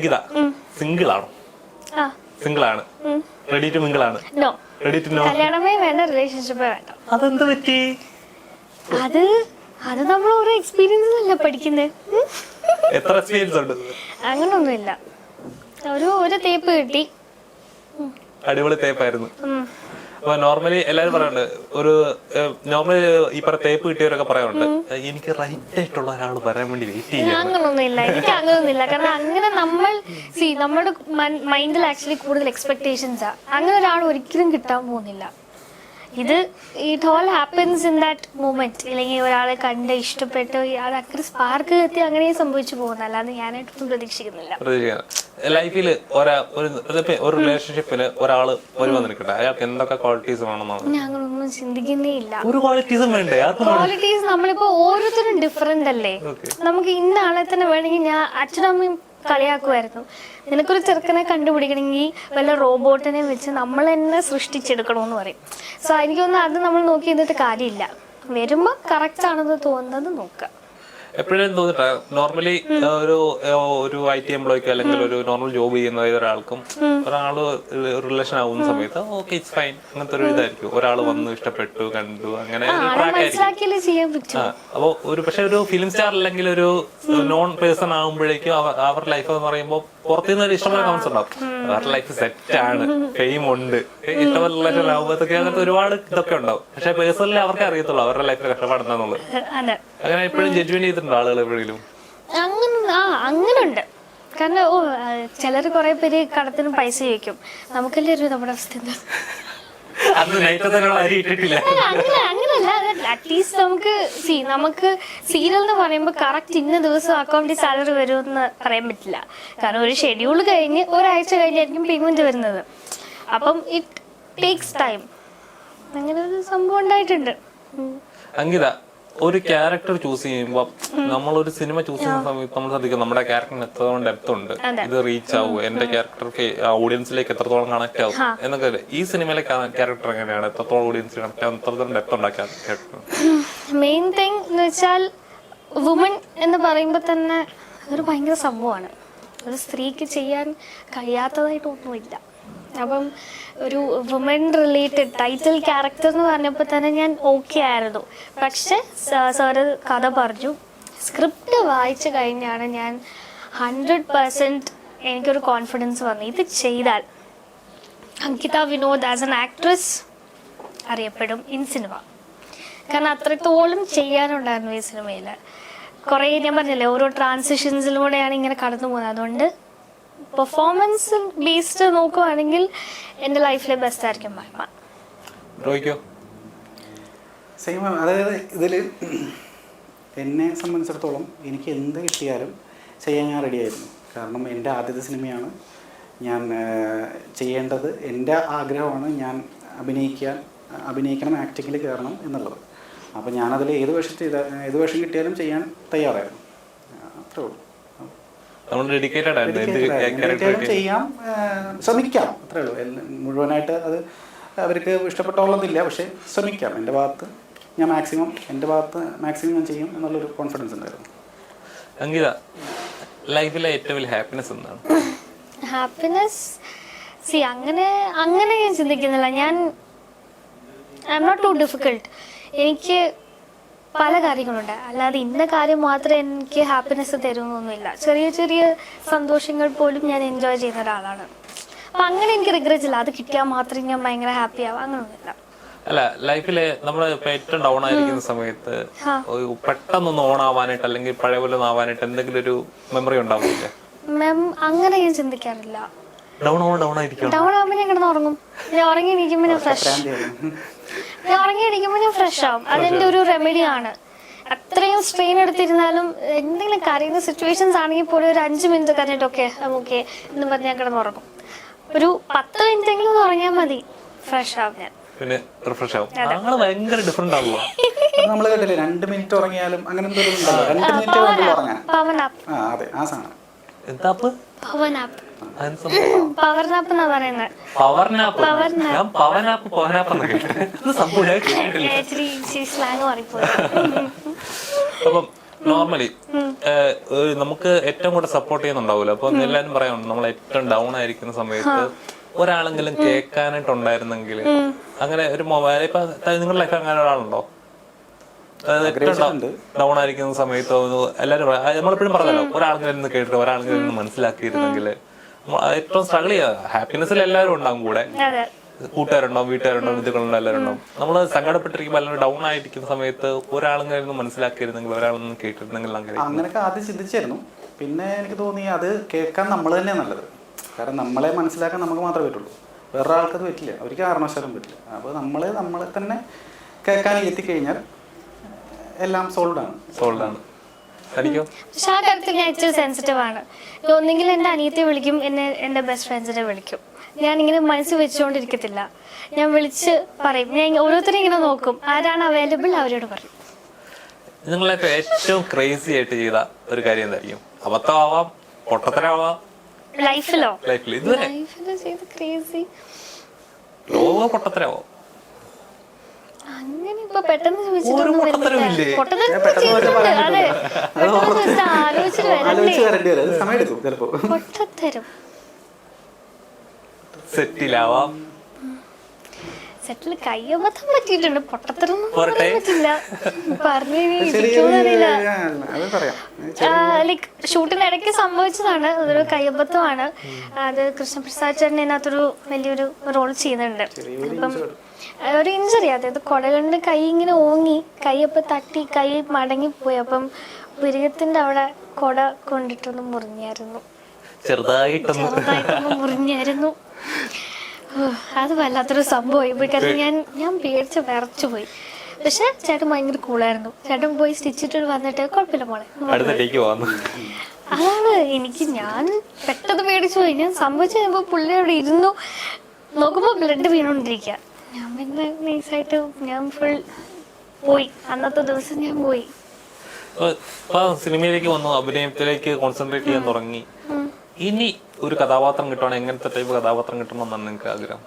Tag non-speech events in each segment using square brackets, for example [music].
Ankita single ആണോ single ആണ് ready to mingle ആണ്. റെഡി ടു നോ കല്യാണമേ വേണ്ട റിലേഷൻഷിപ്പേ വേണ്ട. അതെന്ത് പറ്റി? അത് അത് നമ്മൾ ഓരോ എക്സ്പീരിയൻസ് അല്ല പഠിക്കുന്നത് എത്ര എക്സ്പീരിയൻസ് ഉണ്ട്? അങ്ങനൊന്നുമില്ല. ഒരു ഒരു തേപ്പ് കിട്ടി. അടിപൊളി തേപ്പായിരുന്നു അപ്പൊ നോർമലി എല്ലാരും പറയാറുണ്ട് ഒരു നോർമലി ഈ പറ തേപ്പ് കിട്ടിയവരൊക്കെ പറയാറുണ്ട് എനിക്ക് റൈറ്റ് ആയിട്ടുള്ള ഒരാൾ വരാൻ വേണ്ടി വെയിറ്റ് ചെയ്യാം അങ്ങനൊന്നുമില്ല എനിക്ക് അങ്ങനൊന്നുമില്ല. കാരണം അങ്ങനെ നമ്മൾ സി നമ്മുടെ മൈൻഡിൽ ആക്ച്വലി കൂടുതൽ എക്സ്പെക്ടേഷൻസാ അങ്ങനെ ഒരാൾ ഒരിക്കലും കിട്ടാൻ പോകുന്നില്ല. ഇത് it all happens in that moment ഇല്ലെങ്കിൽ ഒരാളെ കണ്ട് ഇഷ്ടപ്പെട്ട് അതൊക്കെ സ്പാർക്ക് എത്തി അങ്ങനെ സംഭവിച്ചു പോകുന്ന. അല്ലാതെ ഞാനായിട്ടൊന്നും പ്രതീക്ഷിക്കുന്നില്ല. പ്രതീക്ഷിക്കാം ലൈഫിൽ ഒരാ റിലേഷൻഷിപ്പിൽ ഒരാൾ ഒരു നിൽക്കട്ടെ അയാൾക്ക് എന്തൊക്കെ ക്വാളിറ്റീസ് വേണമെന്നാണ്. ഞാൻ അങ്ങനൊന്നും ചിന്തിക്കുന്നേ ഇല്ല. ഒരു ക്വാളിറ്റീസും വേണ്ടേ? ക്വാളിറ്റീസ് നമ്മളിപ്പോ ഓരോരുത്തരും ഡിഫറെന്റ് അല്ലേ? നമുക്ക് ഇന്ന ആളെ തന്നെ വേണമെങ്കിൽ ഞാൻ അച്ഛനമ്മയും കളിയാക്കുമായിരുന്നു. നിനക്കൊരു ചെറുക്കനെ കണ്ടുപിടിക്കണമെങ്കിൽ വല്ല റോബോട്ടിനെ വെച്ച് നമ്മൾ തന്നെ സൃഷ്ടിച്ചെടുക്കണമെന്ന് പറയും. സോ എനിക്ക് അത് നമ്മൾ നോക്കി നിന്നിട്ട് കാര്യമില്ല. വരുമ്പോൾ കറക്റ്റ് ആണെന്ന് തോന്നുന്നത് നോക്കുക. എപ്പോഴും തോന്നിട്ടാ നോർമലി ഒരു ഒരു ഐ ടി എംപ്ലോയ്ക്ക് അല്ലെങ്കിൽ ഒരു നോർമൽ ജോബ് ചെയ്യുന്ന ഏതൊരാൾക്കും ഒരാൾ റിലേഷൻ ആവുന്ന സമയത്ത് ഓക്കെ ഇറ്റ്സ് ഫൈൻ അങ്ങനത്തെ ഒരു ഇതായിരിക്കും. ഒരാൾ വന്ന് ഇഷ്ടപ്പെട്ടു കണ്ടു അങ്ങനെ അപ്പൊ ഒരു പക്ഷെ ഒരു ഫിലിം സ്റ്റാർ അല്ലെങ്കിൽ ഒരു നോൺ പേഴ്സൺ ആകുമ്പോഴേക്കും അവർ അവരുടെ ലൈഫ് എന്ന് പറയുമ്പോൾ പുറത്തുനിന്ന് ഒരു ഇഷ്ടമുള്ള കമൻസ് ഉണ്ടാവും. അവരുടെ ലൈഫ് സെറ്റ് ആണ് ഫെയിം ഉണ്ട്. ഇഷ്ടമുള്ള റിലേഷൻ ആകുമ്പോഴത്തേക്ക് അങ്ങനത്തെ ഒരുപാട് ഇതൊക്കെ ഉണ്ടാവും. പക്ഷെ പേഴ്സണലി അവർക്ക് അറിയത്തുള്ളൂ അവരുടെ ലൈഫിൽ കഷ്ടപ്പാടുണ്ടെന്നുള്ളത് അങ്ങനെ എപ്പോഴും ജഡ്ജ്മെന്റ് ചെയ്തിട്ടുണ്ട് ആളുകൾ എപ്പോഴെങ്കിലും അങ്ങനെ ആ അങ്ങനുണ്ട് കാരണം ഓ ചിലർ കുറെ പേര് കടത്തിന് പൈസ ചോദിക്കും. നമുക്കല്ലേ ഒരു നമ്മുടെ അവസ്ഥ എന്താ? അന്ന് നൈറ്റ് അരി ഇട്ടിട്ടില്ല. അല്ല, അങ്ങനെ അങ്ങനല്ല അറ്റ്ലീസ്റ്റ് നമുക്ക് സി നമുക്ക് സീരിയൽ എന്ന് പറയുമ്പോൾ കറക്റ്റ് ഇന്ന ദിവസം അക്കൗണ്ടിൽ സാലറി വരുമെന്ന് പറയാൻ പറ്റില്ല. കാരണം ഒരു ഷെഡ്യൂൾ കഴിഞ്ഞ് ഒരാഴ്ച കഴിഞ്ഞായിരിക്കും പേയ്മെന്റ് വരുന്നത്. അപ്പം ഇറ്റ് ടേക്സ് ടൈം അങ്ങനെ ഒരു സംഭവം ഉണ്ടായിട്ടുണ്ട്. അങ്കിത ഒരു ക്യാരക്ടർ ചൂസ് ചെയ്യുമ്പോൾ നമ്മൾ ഒരു സിനിമ ചൂസ് ചെയ്യുന്ന സമയത്ത് നമ്മൾ ശ്രദ്ധിക്കും നമ്മുടെ ക്യാരക്ടറിന് എത്രത്തോളം ഡെപ്ത് ഉണ്ട്. ഇത് റീച്ച് ആവും? എന്റെ ക്യാരക്ടർ ഓഡിയൻസിലേക്ക് എത്രത്തോളം കണക്ട് ആവും? എന്നൊക്കെ ഈ സിനിമയിലെ ക്യാരക്ടർ എങ്ങനെയാണ്? എത്രത്തോളം ഓഡിയൻസ് കണക്ട് ആവും? എത്രത്തോളം ഡെപ്ത് ഉണ്ടാക്കാൻ മെയിൻ തിങ് എന്ന് വെച്ചാൽ വുമൺ എന്ന് പറയുമ്പോൾ തന്നെ ഒരു ഭയങ്കര സംഭവമാണ്. ഒരു സ്ത്രീക്ക് ചെയ്യാൻ കഴിയാത്തതായിട്ടൊന്നുമില്ല അപ്പം ഒരു വുമൻ റിലേറ്റഡ് ടൈറ്റിൽ ക്യാരക്ടർ എന്ന് പറഞ്ഞപ്പോൾ തന്നെ ഞാൻ ഓക്കെ ആയിരുന്നു. പക്ഷെ സാറ് കഥ പറഞ്ഞു. സ്ക്രിപ്റ്റ് വായിച്ചു കഴിഞ്ഞാണ് ഞാൻ ഹൺഡ്രഡ് പെർസെന്റ് എനിക്കൊരു കോൺഫിഡൻസ് വന്നു. ഇത് ചെയ്താൽ Ankita Vinod as an actress അറിയപ്പെടും in cinema കാരണം അത്രത്തോളം ചെയ്യാനുണ്ടായിരുന്നു ഈ സിനിമയിൽ കുറേ ഞാൻ പറഞ്ഞില്ലേ ഓരോ ട്രാൻസിഷൻസിലൂടെയാണ് ഇങ്ങനെ കടന്നു പോകുന്നത് അതുകൊണ്ട് പെർഫോമൻസ് ബേസ്ഡ് നോക്കുവാണെങ്കിൽ എന്റെ ലൈഫിലെ ബെസ്റ്റ് ആയിരിക്കും സെയിം അതായത് ഇതിൽ എന്നെ സംബന്ധിച്ചിടത്തോളം എനിക്ക് എന്ത് കിട്ടിയാലും ചെയ്യാൻ ഞാൻ റെഡിയായിരുന്നു കാരണം എന്റെ ആദ്യത്തെ സിനിമയാണ് ഞാൻ ചെയ്യേണ്ടത്. എന്റെ ആഗ്രഹമാണ് ഞാൻ അഭിനയിക്കാൻ അഭിനയിക്കണം ആക്ടിങ്ങിൽ കയറണം എന്നുള്ളത്. അപ്പോൾ ഞാനതിൽ ഏത് വേഷം ചെയ്ത ഏത് വേഷം കിട്ടിയാലും ചെയ്യാൻ തയ്യാറായിരുന്നു. അത്രേ ഉള്ളൂ. നമ്മൾ ഡെഡിക്കേറ്റഡ് എങ്ങനെയായാലും ചെയ്യാം ശ്രമിക്കാം. അത്രേ ഉള്ളൂ. മുഴുവനായിട്ട് അത് അവർക്ക് ഇഷ്ടപ്പെട്ടോളന്നില്ല പക്ഷേ ശ്രമിക്കാം. എന്റെ ഭാഗത്ത് ഞാൻ മാക്സിമം എന്റെ ഭാഗത്ത് മാക്സിമം ഞാൻ ചെയ്യും എന്നുള്ളൊരു കോൺഫിഡൻസ് ഉണ്ടായിരുന്നു. അങ്കിത ലൈഫിലെ ഏറ്റവും വലിയ ഹാപ്പിനെസ് എന്താണ്? ഹാപ്പിനെസ് സി അങ്ങനെ അങ്ങനെ ഞാൻ ചിന്തിക്കുന്നില്ല. ഞാൻ I am not too difficult എനിക്ക് പല കാര്യങ്ങളുണ്ട്. അല്ലാതെ ഇന്ന കാര്യം മാത്രം എനിക്ക് ഹാപ്പിനെസ് തരുമെന്നൊന്നുമില്ല ചെറിയ ചെറിയ സന്തോഷങ്ങൾ പോലും ഞാൻ എൻജോയ് ചെയ്യുന്ന ഒരാളാണ്. അപ്പം അങ്ങനെ എനിക്ക് റിഗ്രറ്റ് ഇല്ല. അത് കിട്ടിയാൽ മാത്രം ഞാൻ ഭയങ്കര ഹാപ്പി ആവാം. അങ്ങനെയൊന്നുമില്ല അല്ല ലൈഫിൽ നമ്മൾ ഏറ്റവും ഡൗൺ ആയിരിക്കുന്ന സമയത്ത് പെട്ടെന്നൊന്ന് ഓൺ ആവാനായിട്ട് അല്ലെങ്കിൽ പഴയ പോലെ ആവാനായിട്ട് എന്തെങ്കിലും ഒരു മെമ്മറി ഉണ്ടാവില്ല? മാം അങ്ങനെ ഞാൻ ചിന്തിക്കാറില്ല. ഡൗൺ ഡൗൺ ആയിരിക്കും. ഡൗൺ ആവുമ്പോൾ ഞാൻ കിടന്ന് ഉറങ്ങും ഞാൻ ഉറങ്ങി എണീക്കുമ്പോൾ ഞാൻ ഫ്രഷ് ഞാൻ ഉറങ്ങി അടിക്കുമ്പോൾ ഞാൻ ഫ്രഷ് ആവും. അതെന്റെ ഒരു റെമഡി ആണ്. അത്രയും സ്ട്രെയിൻ എടുത്തിരുന്നാലും എന്തെങ്കിലും കരയുന്ന സിറ്റുവേഷൻസ് ആണെങ്കിൽ പോലും ഒരു അഞ്ച് മിനിറ്റ് കരഞ്ഞിട്ട് നമുക്ക് ഓക്കെ എന്ന് പറഞ്ഞ് ഞാൻ കിടന്നുറങ്ങും ഒരു പത്ത് മിനിറ്റ് എങ്കിലും ഉറങ്ങിയാൽ മതി. ഫ്രഷ് ആവും ഞാൻ. പിന്നെ റിഫ്രഷ് ആവും. ആൾ ഭയങ്കര ഡിഫറെന്റ് ആവുമോ നമ്മൾ കേട്ടില്ലേ രണ്ട് മിനിറ്റ് ഉറങ്ങിയാലും അങ്ങനെ എന്തെങ്കിലും ഉണ്ടല്ലോ രണ്ട് മിനിറ്റ് വേണ്ടി ഉറങ്ങാൻ പവൻ ആപ്പ് ആ അതെ ആ സാധനം. എന്താ പവർനാപ്പ് പവർ നാപ്പ് എന്നാ പറയുന്നത് പവർ ഞാൻ എന്നൊക്കെ. ഇത് സംഭവം കേട്ടിട്ടില്ല. [laughs] അപ്പം നോർമലി നമുക്ക് ഏറ്റവും കൂടുതൽ സപ്പോർട്ട് ചെയ്യുന്നുണ്ടാവില്ല അപ്പൊ എല്ലാരും പറയാം നമ്മൾ ഏറ്റവും ഡൗൺ ആയിരിക്കുന്ന സമയത്ത് ഒരാളെങ്കിലും കേൾക്കാനായിട്ടുണ്ടായിരുന്നെങ്കിൽ അങ്ങനെ ഒരു മൊബൈൽ ഇപ്പൊ നിങ്ങളുടെ ലൈഫ് അങ്ങനെ ഒരാളുണ്ടോ? ഡൗൺ ആയിരിക്കുന്ന സമയത്ത് എല്ലാരും നമ്മളെപ്പോഴും പറഞ്ഞല്ലോ ഒരാളെങ്കിലും നിന്ന് കേട്ടിട്ട് ഒരാളെങ്കിലും നിന്ന് മനസ്സിലാക്കിയിരുന്നെങ്കിൽ ഏറ്റവും സ്ട്രഗിൾ ചെയ്യുക ഹാപ്പിനെസ്സിൽ എല്ലാവരും ഉണ്ടാവും കൂടെ. കൂട്ടുകാരുണ്ടാവും വീട്ടുകാരുണ്ടാവും ബന്ധുക്കളുണ്ടാവും എല്ലാവരും ഉണ്ടാവും നമ്മൾ സങ്കടപ്പെട്ടിരിക്കുമ്പോൾ അല്ലെങ്കിൽ ഡൗൺ ആയിരിക്കുന്ന സമയത്ത് ഒരാളെങ്കിലും മനസ്സിലാക്കിയിരുന്നെങ്കിൽ ഒരാളൊന്നും കേട്ടിരുന്നെങ്കിൽ അങ്ങനെ അങ്ങനെയൊക്കെ ആദ്യം ചിന്തിച്ചായിരുന്നു പിന്നെ എനിക്ക് തോന്നി അത് കേൾക്കാൻ നമ്മൾ തന്നെ നല്ലത്. കാരണം നമ്മളെ മനസ്സിലാക്കാൻ നമുക്ക് മാത്രമേ പറ്റുള്ളൂ. വേറൊരാൾക്കത് ആൾക്കത് പറ്റില്ല. അവർക്ക് കാരണവശാലും പറ്റില്ല. അപ്പോൾ നമ്മൾ നമ്മളെ തന്നെ കേൾക്കാൻ എത്തിക്കഴിഞ്ഞാൽ എല്ലാം സോൾഡ് ആണ് സോൾഡ് ആണ് പക്ഷെ ആ കാര്യത്തിൽ ഞാൻ ഇച്ചിരി സെൻസിറ്റീവ് ആണ്. ഒന്നെങ്കിൽ എന്റെ അനിയത്തെ വിളിക്കും എന്നെ എന്റെ ബെസ്റ്റ് ഫ്രണ്ട്സിനെ വിളിക്കും. ഞാൻ ഇങ്ങനെ മനസ്സിൽ വെച്ചുകൊണ്ടിരിക്കത്തില്ല. ഞാൻ വിളിച്ച് പറയും. ഞാൻ ഓരോരുത്തരും ഇങ്ങനെ നോക്കും. ആരാണ് അവൈലബിൾ അവരോട് പറയും. നിങ്ങളൊക്കെ ഏറ്റവും ക്രേസി ആയിട്ട് ചെയ്ത ഒരു കാര്യം എന്തായിരിക്കും? അബദ്ധമാവാം പൊട്ടത്തരാവാം ലൈഫിലോ ലൈഫിൽ ഇതുവരെ? ലൈഫിൽ ചെയ്ത് ക്രേസി ലോക പൊട്ടത്തരമാവും. അങ്ങനെ ഇപ്പൊ പെട്ടെന്ന് ചോദിച്ചിട്ടൊന്നും? വരുന്നില്ല. പൊട്ടത്തരം. ആലോചിച്ചിട്ട് വരണ്ടേ പൊട്ടത്തരം. സെറ്റിലാവാം. സെറ്റിൽ കയ്യബദ്ധം പറ്റിയിട്ടുണ്ട്. പൊട്ടത്തരം ഒന്നും പറ്റില്ല. പറഞ്ഞു ലൈക്ക് ഷൂട്ടിന് ഇടയ്ക്ക് സംഭവിച്ചതാണ്. അതൊരു കയ്യബദ്ധമാണ് അത് കൃഷ്ണപ്രസാദ് ചേട്ടൻ ഇതിനകത്തൊരു വലിയൊരു റോൾ ചെയ്യുന്നുണ്ട്. അപ്പം ഒരു ഇഞ്ചറി അതായത് കൊടകണ്ട് കൈ ഇങ്ങനെ ഓങ്ങി കൈ അപ്പം തട്ടി കൈ മടങ്ങിപ്പോയി. അപ്പം പുരുകത്തിന്റെ അവിടെ കൊട കൊണ്ടിട്ടൊന്ന് മുറിഞ്ഞായിരുന്നു. ചെറുതായിട്ടൊന്ന്. ചെറുതായിട്ടൊന്ന് മുറിഞ്ഞായിരുന്നു. അത് വല്ലാത്തൊരു സംഭവമായി കാരണം ഞാൻ ഞാൻ പേടിച്ച് വിറച്ചു പോയി. പക്ഷെ ചേട്ടൻ ഭയങ്കര കൂളായിരുന്നു ചേട്ടൻ പോയി സ്റ്റിച്ചിട്ട് വന്നിട്ട് കുഴപ്പമില്ല മോളെ അതാണ് എനിക്ക് ഞാൻ പെട്ടെന്ന് പേടിച്ചു പോയി. ഞാൻ സംഭവിച്ചു കഴിയുമ്പോൾ പുള്ളി അവിടെ ഇരുന്നു. നോക്കുമ്പോൾ ബ്ലഡ് വീണോണ്ടിരിക്കുക ഞാൻ പിന്നെ നൈസായിട്ട് ഞാൻ ഫുൾ പോയി. അന്നത്തെ ദിവസം ഞാൻ പോയി. സിനിമയിലേക്ക് വന്നു അഭിനയത്തിലേക്ക് കോൺസെൻട്രേറ്റ് ചെയ്യാൻ തുടങ്ങി. ഇനി ഒരു കഥാപാത്രം കിട്ടണം എങ്ങനത്തെ ടൈപ്പ് കഥാപാത്രം കിട്ടണമെന്നാണ് നിങ്ങൾക്ക് ആഗ്രഹം?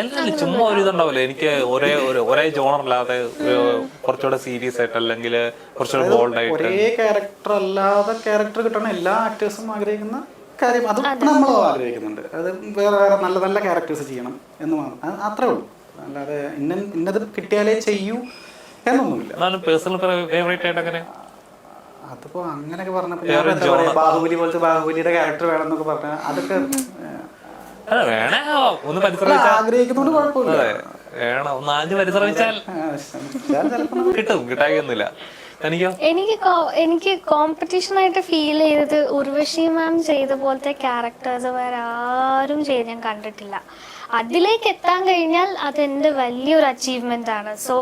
എല്ലാം ചുമ്മാ ഒരു ഇതുണ്ടാവില്ല? എനിക്ക് ഒരേ ഒരു ഒരേ ജോണർ അല്ലാതെ ഒരു കുറച്ചുകൂടെ സീരിയസ് ആയിട്ട് അല്ലെങ്കിൽ കുറച്ചുകൂടെ ബോൾഡ് ആയിട്ട്. ഒരേ ക്യാരക്ടർ അല്ലാതെ ക്യാരക്ടർ കിട്ടണം എല്ലാ ആക്ടേഴ്സും ആഗ്രഹിക്കുന്ന കാര്യം അത് നമ്മൾ ആഗ്രഹിക്കുന്നുണ്ട്. അത് വേറെ വേറെ നല്ല നല്ല ക്യാരക്ടേഴ്സ് ചെയ്യണം എന്ന് മാത്രം. അത്രേ ഉള്ളൂ. അല്ലാതെ ഇന്ന ഇന്നത് കിട്ടിയാലേ ചെയ്യൂ എന്നൊന്നുമില്ല. പേഴ്സണൽ ഫേവറേറ്റ് ആയിട്ട് അങ്ങനെ? അതിപ്പോ അങ്ങനെയൊക്കെ പറഞ്ഞപ്പോ ഞാൻ എന്താ പറയാ ബാഹുബലി പോലത്തെ ബാഹുബലിയുടെ ക്യാരക്ടർ വേണം. എന്നൊക്കെ പറഞ്ഞ അതൊക്കെ ആഗ്രഹിക്കുന്നതുകൊണ്ട് കുഴപ്പമില്ല. വേണം. ഒന്ന് ആദ്യം പരിശ്രമിച്ചാൽ ചിലപ്പോ കിട്ടും. കിട്ടായൊന്നുമില്ല തനിക്കോ എനിക്ക് എനിക്ക് കോമ്പറ്റീഷൻ ആയിട്ട് ഫീൽ ചെയ്തത് ഉർവശി മാം ചെയ്ത പോലത്തെ ക്യാരക്ടേഴ്സ് വേറെ ആരും ചെയ്ത് ഞാൻ കണ്ടിട്ടില്ല. അതിലേക്ക് എത്താൻ കഴിഞ്ഞാൽ അതെന്റെ വലിയൊരു അച്ചീവ്മെന്റ് ആണ്. സോ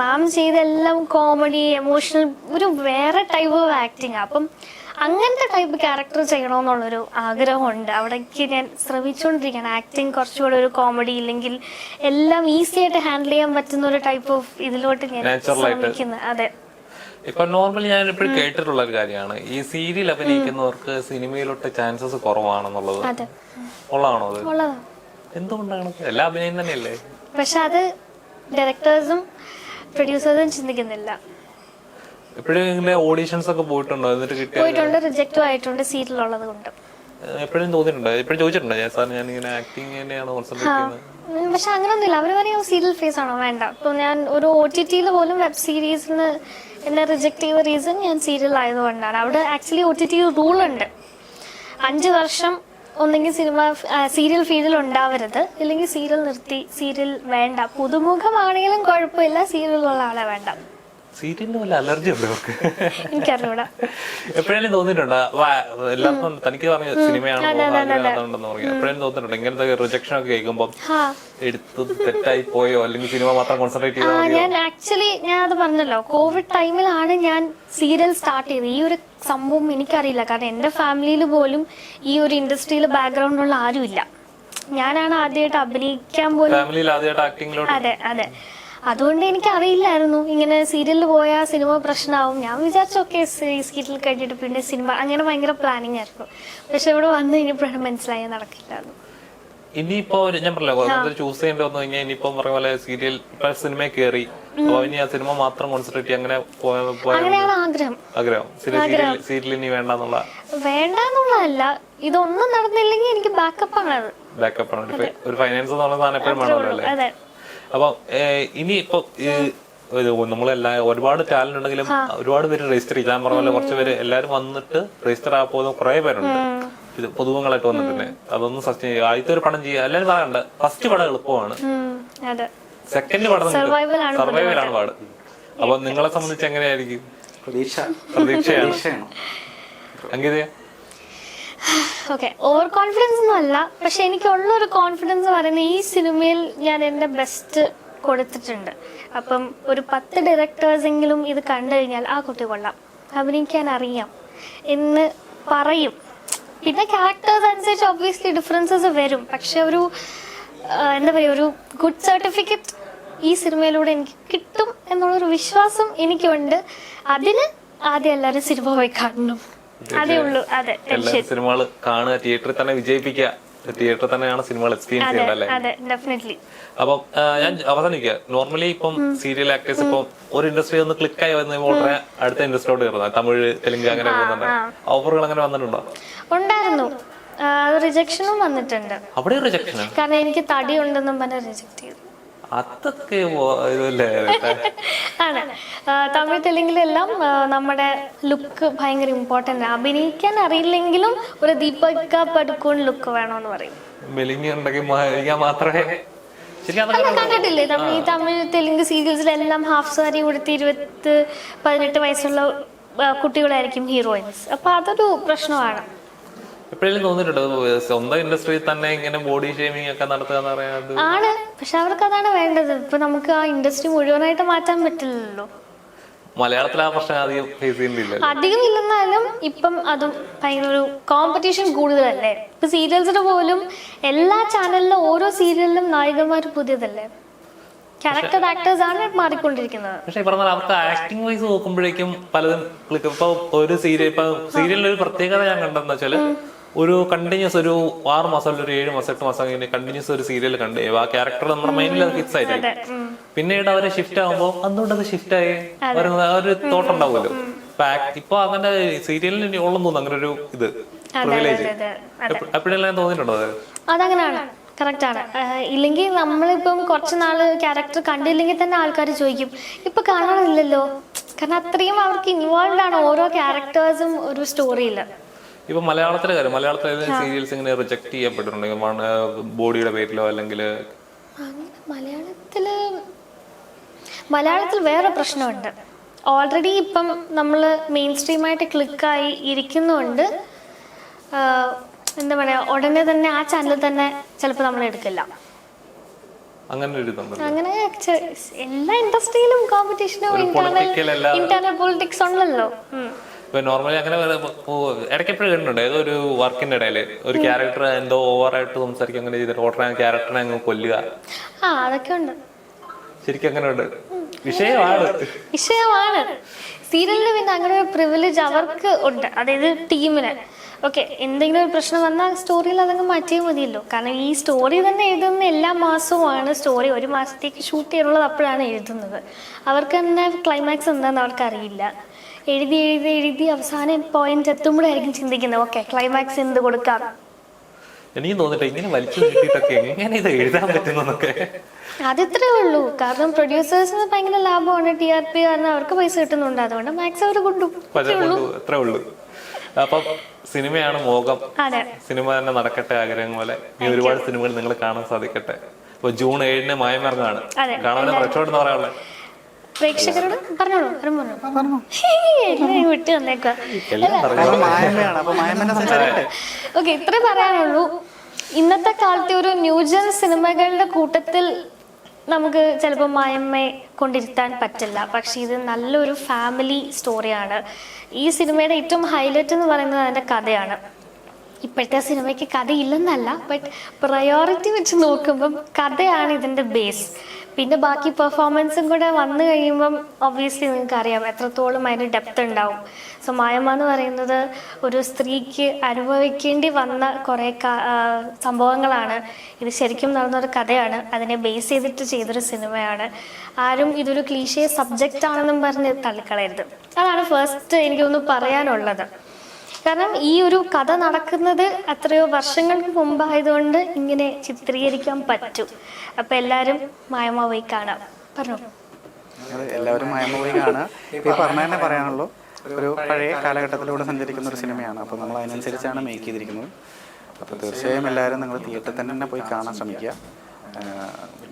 മാം ചെയ്തെല്ലാം കോമഡി എമോഷണൽ ഒരു വേറെ ടൈപ്പ് ഓഫ് ആക്ടിങ് അപ്പം അങ്ങനത്തെ ടൈപ്പ് ക്യാരക്ടർ ചെയ്യണമെന്നുള്ളൊരു ആഗ്രഹമുണ്ട്. അവിടേക്ക് ഞാൻ ശ്രമിച്ചുകൊണ്ടിരിക്കുകയാണ് ആക്ടിങ് കുറച്ചുകൂടെ ഒരു കോമഡി ഇല്ലെങ്കിൽ എല്ലാം ഈസി ആയിട്ട് ഹാൻഡിൽ ചെയ്യാൻ പറ്റുന്ന ഒരു ടൈപ്പ് ഓഫ് ഇതിലോട്ട് ഞാൻ ശ്രമിക്കുന്നത് അതെ. ഇപ്പൊ നോർമലി ഞാൻ എപ്പോഴും കേട്ടിട്ടുള്ള ഒരു കാര്യമാണ്. ഈ സീരിയൽ അഭിനയിക്കുന്നവർക്ക് സിനിമയിലോട്ട് ചാൻസസ് കുറവാണെന്നുള്ളത്. അതെ. ഉള്ളതാണോ അത്? എന്തുകൊണ്ടാണ്? എല്ലാ അഭിനയം തന്നെയല്ലേ? പക്ഷെ അത് ഡയറക്ടേഴ്സും പ്രൊഡ്യൂസേഴ്സും ചിന്തിക്കുന്നില്ല. എപ്പോഴും ഇങ്ങനെ ഓഡിഷൻസ് ഒക്കെ പോയിട്ടുണ്ടോ? എന്നിട്ട് കിട്ടിയ പോയിട്ടുണ്ട് റിജക്റ്റും ആയിട്ടുണ്ട് സീരിയലുള്ളത് കൊണ്ട് എപ്പോഴും തോന്നിയിട്ടുണ്ടോ? എപ്പോഴും ചോദിച്ചിട്ടുണ്ടോ? ഞാൻ സാർ ഞാൻ ഇങ്ങനെ ആക്ടിങ് തന്നെയാണ് കോൺസെൻട്രേറ്റ് ചെയ്യുന്നത്? പക്ഷെ അങ്ങനൊന്നുമില്ല. അവർ പറയും സീരിയൽ ഫേസ് ആണോ? വേണ്ട. ഇപ്പൊ ഞാൻ ഒരു ഒ ടി ടിയിൽ പോലും വെബ് സീരീസിന് എന്നെ റിജക്ട് ചെയ്ത റീസൺ ഞാൻ സീരിയൽ ആയതുകൊണ്ടാണ്. അവിടെ ആക്ച്വലി ഒ ടി ടി റൂൾ ഉണ്ട്. അഞ്ച് വർഷം ഒന്നെങ്കിൽ സിനിമ സീരിയൽ ഫീൽഡിൽ ഉണ്ടാവരുത്. ഇല്ലെങ്കിൽ സീരിയൽ നിർത്തി സീരിയൽ വേണ്ട. പുതുമുഖമാണെങ്കിലും കുഴപ്പമില്ല സീരിയലുള്ള ആളെ വേണ്ട. സീരിയലിന് വല്ല അലർജി ഉണ്ടോ അവർക്ക്? എനിക്കറിയൂടാ എപ്പോഴേലും തോന്നിയിട്ടുണ്ടോ? എല്ലാവർക്കും തനിക്ക് പറഞ്ഞ സിനിമയാണ് ആഗ്രഹമുണ്ടെന്ന് പറഞ്ഞു എപ്പോഴേലും തോന്നിയിട്ടുണ്ടോ? ഇങ്ങനത്തെ റിജക്ഷൻ ഒക്കെ കേൾക്കുമ്പോൾ എടുത്ത് തെറ്റായി പോയോ? അല്ലെങ്കിൽ സിനിമ മാത്രം കോൺസെൻട്രേറ്റ് ആ ഞാൻ ആക്ച്വലി ഞാൻ അത് പറഞ്ഞല്ലോ. കോവിഡ് ടൈമിലാണ് ഞാൻ സീരിയൽ സ്റ്റാർട്ട് ചെയ്തത്. ഈ ഒരു സംഭവം എനിക്കറിയില്ല. കാരണം എന്റെ ഫാമിലിയിൽ പോലും ഈ ഒരു ഇൻഡസ്ട്രിയിൽ ബാക്ക്ഗ്രൗണ്ട് ഉള്ള ആരുമില്ല. ഞാനാണ് ആദ്യമായിട്ട് അഭിനയിക്കാൻ പോലും അതെ അതെ. അതുകൊണ്ട് എനിക്ക് അറിയില്ലായിരുന്നു ഇങ്ങനെ സീരിയലിൽ പോയാൽ സിനിമ പ്രശ്നമാവും ഞാൻ വിചാരിച്ചു ഓക്കെ സീരിയൽ കഴിഞ്ഞിട്ട് പിന്നെ സിനിമ അങ്ങനെ ഭയങ്കര പ്ലാനിങ് ആയിരുന്നു. പക്ഷെ ഇവിടെ വന്ന് കഴിഞ്ഞപ്പോഴാണ് മനസ്സിലായി നടക്കില്ലായിരുന്നു ഇനിയിപ്പോ ഞാൻ പറഞ്ഞല്ലോ ചൂസ് ചെയ്യേണ്ടി വന്നു കഴിഞ്ഞാൽ ഇനിയിപ്പോ പറഞ്ഞ പോലെ സീരിയൽ ഇപ്പൊ സിനിമ കയറി അപ്പൊ ഇനി ആ സിനിമ മാത്രം കോൺസെൻട്രേറ്റ് അങ്ങനെ അങ്ങനെയാണ് ആഗ്രഹം. ആഗ്രഹം. സീരിയൽ ഇനി വേണ്ടെന്നുള്ള വേണ്ട എന്നുള്ളതല്ല ഇതൊന്നും നടന്നില്ലെങ്കിൽ എനിക്ക് ബാക്കപ്പ് ആണ്. ബാക്കപ്പ് ആണ്. ഒരു ഫൈനാൻസ് എന്നുള്ള സാധനം എപ്പോഴും വേണമല്ലോ അല്ലേ? അതെ അപ്പൊ ഇനി ഇപ്പൊ നമ്മളെല്ലാ ഒരുപാട് ടാലന്റ് ഉണ്ടെങ്കിലും ഒരുപാട് പേര് രജിസ്റ്റർ ചെയ്യാൻ ഞാൻ പറഞ്ഞ പോലെ കുറച്ച് പേര് എല്ലാരും വന്നിട്ട് രജിസ്റ്റർ ആ പോകുന്ന കുറെ പേരുണ്ട്. ഇത് പൊതുവങ്ങളായിട്ട് വന്നിട്ടുണ്ട് അതൊന്നും സസ്റ്റൈൻ ചെയ്യുക ആദ്യത്തെ ഒരു പടം ചെയ്യുക എല്ലാരും പറയണ്ട. ഫസ്റ്റ് പടം എളുപ്പമാണ്. അതെ. സെക്കൻഡ് പടം സർവൈവലാണ് ആണ് സർവൈവൽ ആണ് പാട്. അപ്പൊ നിങ്ങളെ സംബന്ധിച്ച് എങ്ങനെയായിരിക്കും? പ്രതീക്ഷ. പ്രതീക്ഷയാണ്? പ്രതീക്ഷയാണ്. അങ്കിതേ? ഓക്കെ ഓവർ കോൺഫിഡൻസ് ഒന്നും അല്ല പക്ഷെ എനിക്കുള്ള ഒരു കോൺഫിഡൻസ് പറയുന്നത് ഈ സിനിമയിൽ ഞാൻ എന്റെ ബെസ്റ്റ് കൊടുത്തിട്ടുണ്ട്. അപ്പം ഒരു പത്ത് ഡയറക്ടേഴ്സ് എങ്കിലും ഇത് കണ്ടു കഴിഞ്ഞാൽ ആ കുട്ടി കൊള്ളാം. അഭിനയിക്കാൻ അറിയാം. എന്ന് പറയും. പിന്നെ ക്യാരക്ടേഴ്സ് അനുസരിച്ച് ഒബ്വിയസ്ലി ഡിഫറൻസസ് വരും. പക്ഷെ ഒരു എന്താ പറയുക ഒരു ഗുഡ് സർട്ടിഫിക്കറ്റ് ഈ സിനിമയിലൂടെ എനിക്ക് കിട്ടും എന്നുള്ളൊരു വിശ്വാസം എനിക്കുണ്ട്. അതിന് ആദ്യം എല്ലാവരും സിനിമ പോയി കാണണം. അതേ ഉള്ളൂ. അതെ എല്ലാ സിനിമകൾ കാണുക തിയേറ്ററിൽ തന്നെ വിജയിപ്പിക്കുക. തിയേറ്ററിൽ തന്നെയാണ് സിനിമകൾ എക്സ്പീരിയൻസ് ചെയ്യുന്നത് ചെയ്യേണ്ടത് അല്ലേ അപ്പം ഞാൻ അവസാനിക്കുക. നോർമലി ഇപ്പം സീരിയൽ ആക്ടേഴ്സ് ഇപ്പം ഒരു ഇൻഡസ്ട്രി ഒന്ന് ക്ലിക്ക് ആയി വന്ന ഉടനെ അടുത്ത ഇൻഡസ്ട്രിയോട് കയറുന്നത്. തമിഴ് തെലുങ്ക് അങ്ങനെ പോകുന്നുണ്ട്. ഓഫറുകൾ അങ്ങനെ വന്നിട്ടുണ്ടോ? ഉണ്ടായിരുന്നു. റിജക്ഷനും വന്നിട്ടുണ്ട്. അവിടെ റിജക്ഷൻ കാരണം എനിക്ക് തടി ഉണ്ടെന്നും പറഞ്ഞ് റിജക്ട് ചെയ്തു. അതൊക്കെ ഓ- ഇതല്ലേ? ആണ്. തമിഴ് തെലുങ്കിലെല്ലാം നമ്മുടെ ലുക്ക് ഭയങ്കര ഇമ്പോർട്ടന്റ് അഭിനയിക്കാൻ അറിയില്ലെങ്കിലും ഒരു ദീപക പടുക്കോൺ ലുക്ക് വേണമെന്ന് പറയും. മാത്രമേ കണ്ടിട്ടില്ലേ? ഈ തമിഴ് തെലുങ്ക് സീരിയൽസിലെല്ലാം ഹാഫ് സാരി കൊടുത്ത് ഇരുപത്തി പതിനെട്ട് വയസ്സുള്ള കുട്ടികളായിരിക്കും ഹീറോയിൻസ്. അപ്പൊ അതൊരു പ്രശ്നമാണ്. എപ്പോഴെങ്കിലും തോന്നിയിട്ടുണ്ടോ സ്വന്തം ഇൻഡസ്ട്രിയിൽ തന്നെ ഇങ്ങനെ ബോഡി ഷേമിംഗ് ഒക്കെ നടത്തുക എന്ന് പറയുന്നത് ആണ്. പക്ഷെ അവർക്ക് അതാണ് വേണ്ടത്. ഇപ്പൊ നമുക്ക് ആ ഇൻഡസ്ട്രി മുഴുവനായിട്ട് മാറ്റാൻ പറ്റില്ലല്ലോ. മലയാളത്തിൽ ആ പ്രശ്നം അധികം ഫേസ് ചെയ്യുന്നില്ല അധികം ഇല്ലെന്നാലും ഇപ്പം അതും ഭയങ്കര ഒരു കോമ്പറ്റീഷൻ കൂടുതലല്ലേ? ഇപ്പൊ സീരിയൽസിന് പോലും എല്ലാ ചാനലിലും ഓരോ സീരിയലിലും നായികന്മാർ പുതിയതല്ലേ? ക്യാരക്ടർ ആക്ടേഴ്സ് ആണ് മാറിക്കൊണ്ടിരിക്കുന്നത്. പക്ഷെ പറഞ്ഞാൽ അവർക്ക് ആക്ടിംഗ് വൈസ് നോക്കുമ്പോഴേക്കും പലതും ഇപ്പൊ ഒരു സീരിയൽ ഇപ്പൊ സീരിയലിൽ ഒരു പ്രത്യേകത ഞാൻ കണ്ടെന്ന് വെച്ചാൽ ഒരു കണ്ടിന്യൂസ് ഒരു ആറ് മാസം ഒരു ഏഴ് മാസം എട്ട് മാസം കഴിഞ്ഞ് കണ്ടിന്യൂസ് ഒരു സീരിയൽ കണ്ടു ആ ക്യാരക്ടർ നമ്മുടെ മൈൻഡിൽ അത് ഫിക്സ് ആയിട്ട് പിന്നീട് അവരെ ഷിഫ്റ്റ് ആകുമ്പോൾ അതുകൊണ്ട് അത് ഷിഫ്റ്റ് ആയി. ആ ഒരു തോട്ട് ഉണ്ടാവുമല്ലോ. ഇപ്പൊ അങ്ങനെ സീരിയലിന് ഉള്ളു അങ്ങനെ ഒരു ഇത് പ്രിവിലേജ് എപ്പോഴെല്ലാം തോന്നിയിട്ടുണ്ടോ അത്? അതങ്ങനെയാണ്. കറക്റ്റ് ആണ്. ഇല്ലെങ്കിൽ നമ്മളിപ്പം കുറച്ച് നാൾ ക്യാരക്ടർ കണ്ടില്ലെങ്കിൽ തന്നെ ആൾക്കാർ ചോദിക്കും ഇപ്പൊ കാണാനില്ലല്ലോ കാരണം അത്രയും അവർക്ക് ഇൻവോൾവ് ആണ് ഓരോ ക്യാരക്ടേഴ്സും ഒരു സ്റ്റോറിയിൽ ഇപ്പൊ മലയാളത്തിലെ കാര്യം മലയാളത്തിലെ സീരിയൽസ് ഇങ്ങനെ റിജക്ട് ചെയ്യപ്പെട്ടിട്ടുണ്ടെങ്കിൽ ബോഡിയുടെ പേരിലോ അല്ലെങ്കിൽ മലയാളത്തിൽ മലയാളത്തിൽ വേറെ പ്രശ്നമുണ്ട്. ഓൾറെഡി ഇപ്പം നമ്മൾ മെയിൻ സ്ട്രീമായിട്ട് ക്ലിക്കായി ഇരിക്കുന്നുണ്ട്. എന്താ പറയുക ഉടനെ തന്നെ ആ ചാനൽ തന്നെ ചിലപ്പോൾ നമ്മൾ എടുക്കില്ല. അങ്ങനെ ഒരു അങ്ങനെ എല്ലാ ഇൻഡസ്ട്രിയിലും കോമ്പറ്റീഷനും ഇന്റർണൽ പൊളിറ്റിക്സ് ഉണ്ടല്ലോ. ഇപ്പൊ നോർമലി അങ്ങനെ ഇടയ്ക്ക് എപ്പോഴും കണ്ടിട്ടുണ്ട് ഏതോ ഒരു വർക്കിന്റെ ഇടയിൽ ഒരു ക്യാരക്ടർ എന്തോ ഓവറായിട്ട് സംസാരിക്കും അങ്ങനെ ചെയ്തിട്ട് ഓർഡർ ക്യാരക്ടറിനെ അങ്ങ് കൊല്ലുക. ആ അതൊക്കെ ഉണ്ട്. ശരിക്കും അങ്ങനെ ഉണ്ട്. വിഷയമാണ്. വിഷയമാണ്. സീരിയലിന് പിന്നെ അങ്ങനെ ഒരു പ്രിവിലേജ് അവർക്ക് ഉണ്ട്. അതായത് ടീമിന് ഓക്കെ എന്തെങ്കിലും ഒരു പ്രശ്നം വന്നാൽ സ്റ്റോറിയിൽ അതങ്ങ് മാറ്റിയാൽ മതിയല്ലോ. കാരണം ഈ സ്റ്റോറി തന്നെ എഴുതുന്ന എല്ലാ മാസവുമാണ് സ്റ്റോറി ഒരു മാസത്തേക്ക് ഷൂട്ട് ചെയ്യാനുള്ളത് അപ്പോഴാണ് എഴുതുന്നത്. അവർക്ക് തന്നെ ക്ലൈമാക്സ് എന്താണെന്ന് അവർക്ക് അറിയില്ല. എഴുതി എഴുതി എഴുതി അവസാനം പോയിന്റ് എത്തുമ്പോഴായിരിക്കും ചിന്തിക്കുന്നത്. ഓക്കെ ക്ലൈമാക്സ് എന്ത് കൊടുക്കാം? എനിക്ക് തോന്നിട്ട് ഇങ്ങനെ വലിച്ചു നീട്ടിട്ടൊക്കെ എങ്ങനെ ഇത് എഴുതാൻ പറ്റുന്നൊക്കെ അതിത്രേ ഉള്ളൂ. കാരണം പ്രൊഡ്യൂസേഴ്സിന് ഭയങ്കര ലാഭമാണ്. ടി ആർ പി കാരണം അവർക്ക് പൈസ കിട്ടുന്നുണ്ട്. അതുകൊണ്ട് മാക്സ് അവർ കൊണ്ടു. അത്രേ ഉള്ളൂ. അപ്പം സിനിമയാണ് മോഹം. സിനിമ തന്നെ നടക്കട്ടെ ആഗ്രഹം പോലെ. ഈ ഒരുപാട് സിനിമകൾ നിങ്ങൾ കാണാൻ സാധിക്കട്ടെ. ഇപ്പൊ ജൂൺ ഏഴിന് മായമറങ്ങാണ്. കാണാൻ റെക്കോർഡ് എന്ന് പറയാനുള്ളത്. പ്രേക്ഷകരോട് പറഞ്ഞോളൂ ആരും പറഞ്ഞോളൂ എല്ലാം വിട്ട് ഓക്കെ ഇത്ര പറയാനുള്ളൂ. ഇന്നത്തെ കാലത്തെ ഒരു ന്യൂജൻ സിനിമകളുടെ കൂട്ടത്തിൽ നമുക്ക് ചിലപ്പോൾ മായമ്മയെ കൊണ്ടിരുത്താൻ പറ്റില്ല. പക്ഷേ ഇത് നല്ലൊരു ഫാമിലി സ്റ്റോറിയാണ്. ഈ സിനിമയുടെ ഏറ്റവും ഹൈലൈറ്റ് എന്ന് പറയുന്നത് അതിന്റെ കഥയാണ്. ഇപ്പോഴത്തെ സിനിമയ്ക്ക് കഥയില്ലെന്നല്ല ബട്ട് പ്രയോറിറ്റി വെച്ച് നോക്കുമ്പം കഥയാണ് ഇതിന്റെ ബേസ്. പിന്നെ ബാക്കി പെർഫോമൻസും കൂടെ വന്നു കഴിയുമ്പം ഒബ്വിയസ്ലി നിങ്ങൾക്ക് അറിയാം എത്രത്തോളം അതിന് ഡെപ്ത് ഉണ്ടാവും. സോ മായമ്മ എന്ന് പറയുന്നത് ഒരു സ്ത്രീക്ക് അനുഭവിക്കേണ്ടി വന്ന കുറേ സംഭവങ്ങളാണ്. ഇത് ശരിക്കും നടന്നൊരു കഥയാണ്. അതിനെ ബേസ് ചെയ്തിട്ട് ചെയ്തൊരു സിനിമയാണ്. ആരും ഇതൊരു ക്ലീഷേ സബ്ജക്റ്റ് ആണെന്നും പറഞ്ഞ് തള്ളിക്കളയരുത്. അതാണ് ഫസ്റ്റ് എനിക്കൊന്ന് പറയാനുള്ളത്. കാരണം ഈ ഒരു കഥ നടക്കുന്നത് അത്രയോ വർഷങ്ങൾക്ക് മുമ്പായതുകൊണ്ട് ഇങ്ങനെ ചിത്രീകരിക്കാൻ പറ്റും. അപ്പൊ എല്ലാരും മായമ്മ പോയി കാണാം. പറഞ്ഞു. എല്ലാവരും എല്ലാവരും പോയി കാണുക. ഈ പറഞ്ഞ തന്നെ പറയാനുള്ളൂ ഒരു പഴയ കാലഘട്ടത്തിലൂടെ സഞ്ചരിക്കുന്ന ഒരു സിനിമയാണ്. അപ്പോൾ നമ്മൾ അതിനനുസരിച്ചാണ് മേക്ക് ചെയ്തിരിക്കുന്നത്. അപ്പോൾ തീർച്ചയായും എല്ലാവരും നിങ്ങൾ തിയേറ്ററിൽ തന്നെ പോയി കാണാൻ ശ്രമിക്കുക.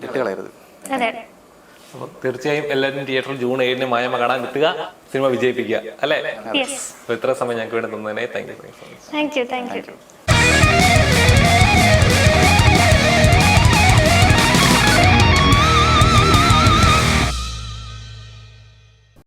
വിട്ടുകളയരുത്. അതെ. അപ്പൊ തീർച്ചയായും എല്ലാവരും തിയേറ്ററിൽ ജൂൺ ഏഴിന് മായമ്മ കാണാൻ കിട്ടുക സിനിമ വിജയിപ്പിക്കുക അല്ലേ? ഇത്ര സമയം ഞങ്ങൾക്ക് വേണ്ടി തന്നതിനെ thank you thank you thank you